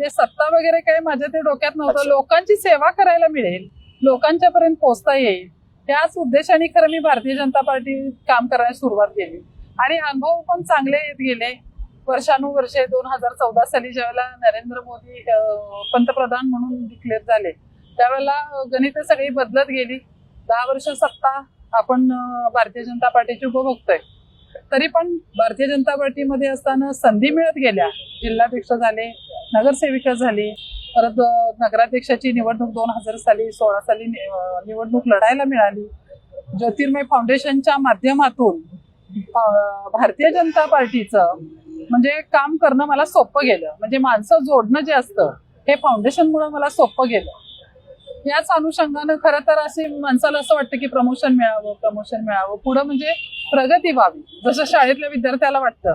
सत्ता वगैरे काही माझ्या ते डोक्यात नव्हतं. लोकांची सेवा करायला मिळेल लोकांच्या पर्यंत पोहोचता येईल. त्याच उद्देशाने खरं मी भारतीय जनता पार्टी काम करायला सुरुवात केली. आणि अनुभव पण चांगले येत गेले. वर्षानुवर्षे दोन हजार चौदा साली ज्यावेळेला नरेंद्र मोदी पंतप्रधान म्हणून डिक्लेअर झाले त्यावेळेला गणित सगळी बदलत गेली. दहा वर्ष सत्ता आपण भारतीय जनता पार्टीची उपभोगतोय. तरी पण भारतीय जनता पार्टीमध्ये असताना संधी मिळत गेल्या. जिल्हाध्यक्ष झाले नगरसेविका झाली. परत नगराध्यक्षाची निवडणूक दोन हजार साली सोळा साली निवडणूक लढायला मिळाली. ज्योतिर्मय फाउंडेशनच्या माध्यमातून भारतीय जनता पार्टीचं म्हणजे काम करणं मला सोपं गेलं. म्हणजे माणसं जोडणं जे असतं हे फाउंडेशनमुळे मला सोपं गेलं. याच अनुषंगानं खरं तर असे माणसाला असं वाटतं की प्रमोशन मिळावं प्रमोशन मिळावं. पुढं म्हणजे प्रगती व्हावी जसं शाळेतल्या विद्यार्थ्याला वाटतं.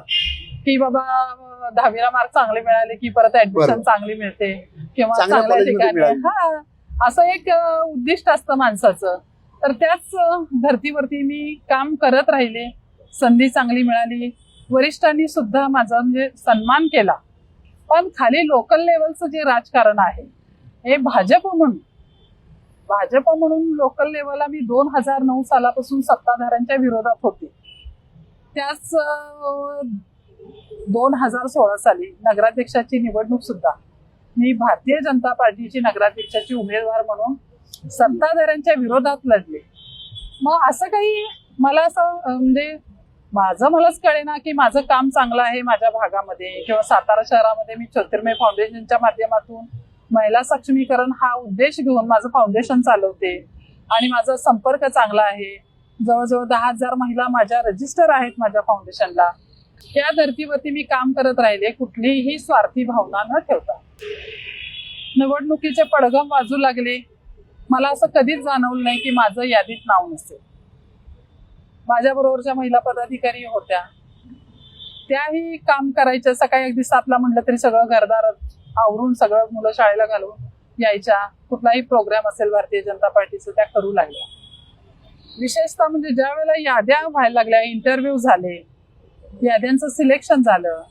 की बाबा दहावीला मार्क चांगले मिळाले की परत ऍडमिशन. चांगली मिळते किंवा चांगल्या ठिकाणी. हा असं एक उद्दिष्ट असतं माणसाचं. तर त्याच धर्तीवरती मी काम करत राहिले. संधी चांगली मिळाली. वरिष्ठांनी सुद्धा माझा म्हणजे सन्मान केला. पण खाली लोकल लेवलचं जे राजकारण आहे हे भाजप म्हणून भाजप म्हणून लोकल लेवलला मी दोन हजार नऊ सालापासून सत्ताधाऱ्यांच्या विरोधात होते. त्याच दोन हजार सोळा साली नगराध्यक्षाची निवडणूक सुद्धा मी भारतीय जनता पार्टीची नगराध्यक्षाची उमेदवार म्हणून सत्ताधाऱ्यांच्या विरोधात लढले. मग असं काही मला असं म्हणजे माझं मलाच कळेना की माझं काम चांगलं आहे माझ्या भागामध्ये किंवा सातारा शहरामध्ये मी ज्योतिर्मय फाउंडेशनच्या माध्यमातून महिला सक्षमीकरण हा उद्देश घेऊन माझं फाउंडेशन चालवते आणि माझा संपर्क चांगला आहे. जवळजवळ दहा हजार महिला माझ्या रजिस्टर आहेत माझ्या फाउंडेशनला. या धर्तीवरती मी काम करत राहिले कुठलीही स्वार्थी भावना न ठेवता. निवडणुकीचे पडगम वाजू लागले. मला असं कधीच जाणवलं नाही की माझं यादीत नाव नसेल. माझ्या बरोबरच्या महिला पदाधिकारी होत्या. त्याही काम करायच्या सकाळी अगदी सातला म्हटलं तरी सगळं घरदार आवरून सगळं मुलं शाळेला घालून यायच्या. कुठलाही प्रोग्राम असेल भारतीय जनता पार्टीचं त्या करू लागल्या. विशेषतः म्हणजे ज्या वेळेला याद्या व्हायला लागल्या इंटरव्ह्यू झाले याद्यांचं सिलेक्शन झालं.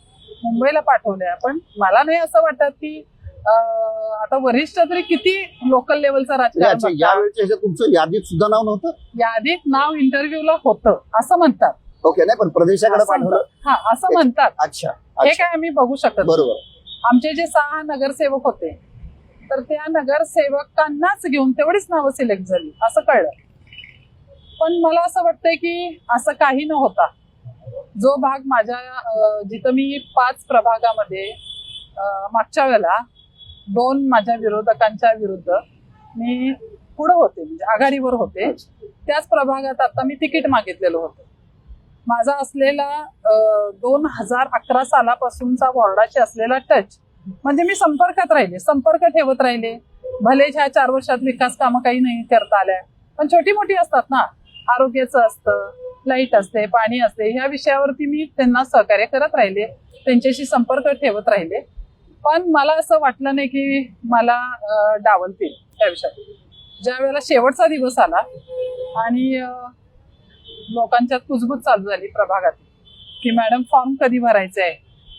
मुंबईला पाठवल्या पण मला नाही असं वाटत की आता वरिष्ठ तरी किती लोकल लेवलचं राजकारण. यावेळेच्या तुमचं यादीत सुद्धा नाव नव्हतं? यादीत नाव इंटरव्ह्यूला होतं असं म्हणतात. ओके नाही पण प्रदेशाकडे पाठवलं. हा असं म्हणतात. अच्छा. हे काय आम्ही बघू शकत. बरोबर. आमचे जे सहा नगरसेवक होते तर त्या नगरसेवकांनाच घेऊन तेवढीच नावं सिलेक्ट झाली असं कळलं. पण मला असं वाटतंय की असं काही न होता जो भाग माझ्या जिथं मी पाच प्रभागामध्ये मागच्या वेळेला दोन माझ्या विरोधकांच्या विरुद्ध मी पुढं होते म्हणजे आघाडीवर होते. त्याच प्रभागात आता मी तिकीट मागितलेलं होतं. माझा असलेला दोन हजार अकरा सालापासूनचा वॉर्डाशी असलेला टच म्हणजे मी संपर्कात राहिले संपर्क ठेवत राहिले. भले ह्या चार वर्षात विकास कामं काही नाही करता आल्या पण छोटी मोठी असतात ना. आरोग्याचं असतं लाइट असते पाणी असते ह्या विषयावरती मी त्यांना सहकार्य करत राहिले त्यांच्याशी संपर्क ठेवत राहिले. पण मला असं वाटलं नाही की मला डावलतील त्या विषयात. ज्या वेळेला शेवटचा दिवस आला आणि लोकांच्यात कुजबूज चालू झाली प्रभागात की मॅडम फॉर्म कधी भरायचा आहे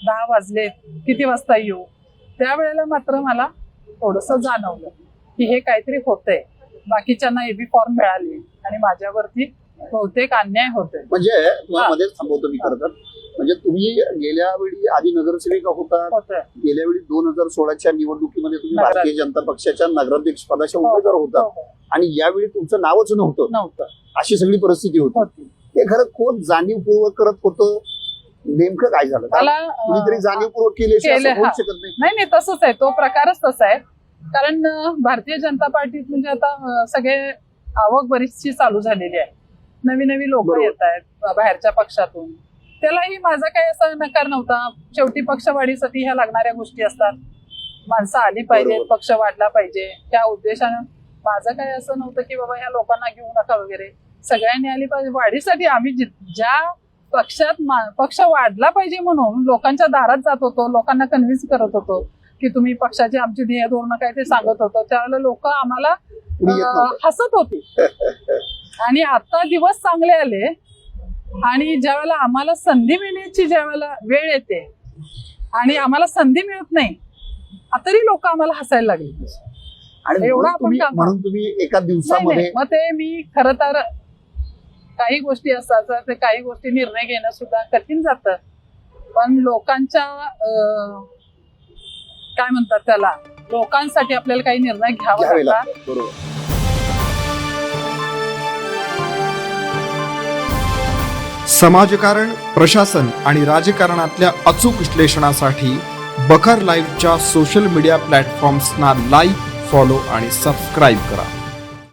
दहा वाजले किती वाजता येऊ? त्यावेळेला मात्र मला थोडंसं जाणवलं की हे काहीतरी होतंय. बाकीच्यांना एबी फॉर्म मिळाले आणि माझ्यावरती बहुतेक अन्याय होतोय. म्हणजे हा. मध्येच थांबवतो मी खरं तर. म्हणजे तुम्ही गेल्या वेळी आधी नगरसेविका होता गेल्या वेळी दोन हजार सोळाच्या निवडणुकीमध्ये तुम्ही. भारतीय जनता पक्षाच्या नगराध्यक्ष पदाच्या हो, उमेदवार होता. हो, हो. आणि यावेळी तुमचं नावच नव्हतं. नव्हतं. अशी सगळी परिस्थिती होती. होती. हे खरं कोण जाणीवपूर्वक करत होतं? नेमकं काय झालं? मला कुणीतरी जाणीवपूर्वक केले हा. नाही नाही तसंच आहे. तो प्रकारच तसा आहे. कारण भारतीय जनता पार्टीत म्हणजे आता सगळे आवक बरीचशी चालू झालेली आहे. नवी नवी लोक. येत आहेत बाहेरच्या पक्षातून. त्यालाही माझा काही असा नकार नव्हता. शेवटी पक्षवाढीसाठी ह्या लागणाऱ्या गोष्टी असतात. माणसं आली बरोबर. पक्ष वाढला पाहिजे. त्या उद्देशानं माझं काही असं नव्हतं की बाबा ह्या लोकांना घेऊ नका वगैरे. सगळ्यांनी आली पाहिजे. वाढीसाठी आम्ही ज्या पक्षात पक्ष वाढला पाहिजे म्हणून लोकांच्या दारात जात होतो लोकांना कन्व्हिन्स करत होतो की तुम्ही पक्षाची आमची ध्येय धोरणं काय ते सांगत होतो त्यावेळेला लोक आम्हाला. हसत होती आणि आता दिवस चांगले आले आणि ज्या वेळेला आम्हाला संधी मिळण्याची ज्या वेळेला वेळ येते आणि आम्हाला संधी मिळत नाही तरी लोक आम्हाला हसायला लागली आणि एवढं आपण म्हणून तुम्ही एका दिवसामध्ये. मग ते मी खर तर काही गोष्टी असतात ते काही गोष्टी निर्णय घेणं सुद्धा कठीण जातं पण लोकांच्या काय म्हणतात त्याला? लोकांसाठी आपल्याला काही निर्णय घ्यावा लागतात बरोबर. समाजकारण प्रशासन आणि राजकारणातल्या अचूक विश्लेषणासाठी बखर लाईव्हच्या सोशल मीडिया प्लॅटफॉर्म्सना लाईक फॉलो आणि सबस्क्राईब करा.